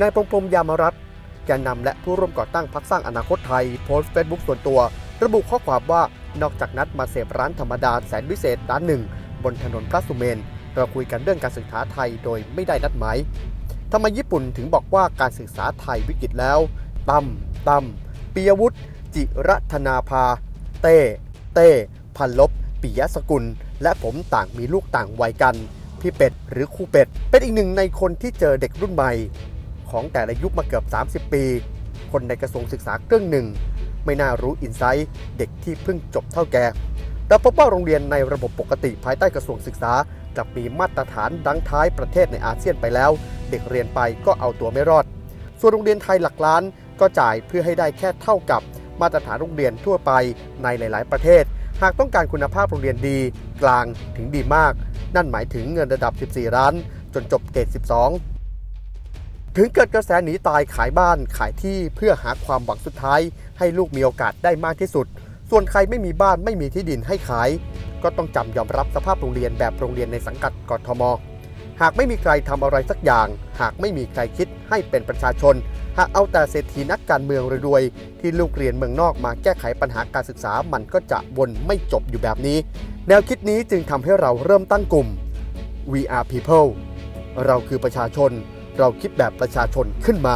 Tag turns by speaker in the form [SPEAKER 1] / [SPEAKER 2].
[SPEAKER 1] นายพงพรมยามรัตแกนนำและผู้ร่วมก่อตั้งพรรคสร้างอนาคตไทยโพสต์เฟซบุ๊กส่วนตัว ระบุข้อความว่านอกจากนัดมาเสพร้านธรรมดาแสนวิเศษร้านหนึ่ง บนถนนพระสุเมน เราคุยกันเรื่องการศึกษาไทยโดยไม่ได้นัดหมายทำไมญี่ปุ่นถึงบอกว่าการศึกษาไทยวิกฤตแล้วตั้มตั้มปิยวุฒิจิรัตนาภา เต้ เต้ พันลบปิยสกุล และผมต่างมีลูกต่างวัยกัน พี่เป็ดหรือครูเป็ด เป็นอีกหนึ่งในคนที่เจอเด็กรุ่นใหม่ ของแต่ละยุคมาเกือบ 30 ปี คนในกระทรวงศึกษาเครื่องหนึ่ง ไม่น่ารู้อินไซต์เด็กที่เพิ่งจบเท่าแก่เราพบว่าโรงเรียนในระบบปกติภายใต้กระทรวงศึกษากลับมีมาตรฐานดังท้ายประเทศในอาเซียนไปแล้ว เด็กเรียนไปก็เอาตัวไม่รอด ส่วนโรงเรียนไทยหลักล้านก็จ่ายเพื่อให้ได้แค่เท่ากับมาตรฐานโรงเรียนทั่วไปในหลาย ๆ ประเทศ หากต้องการคุณภาพโรงเรียนดี กลางถึงดีมาก นั่นหมายถึงเงินระดับ 14 ล้าน จนจบเกรด12 ถึงเกิดกระแสหนีตายขายบ้านขายที่เพื่อหาความหวังสุดท้าย ให้ลูกมีโอกาสได้มากที่สุด ส่วนใครไม่มีบ้านไม่มีที่ดินให้ขาย ก็ต้องจำยอมรับสภาพโรงเรียนแบบโรงเรียนในสังกัดกทม หากไม่มีใครทำอะไรสักอย่าง หากไม่มีใครคิดให้เป็นประชาชน หากเอาแต่เศรษฐีนักการเมืองรวยๆที่ลูกเรียนเมืองนอกมาแก้ไขปัญหาการศึกษามันก็จะวนไม่จบอยู่แบบนี้ แนวคิดนี้จึงทำให้เราเริ่มตั้งกลุ่ม We are people เราคือประชาชน เราคิดแบบประชาชนขึ้นมา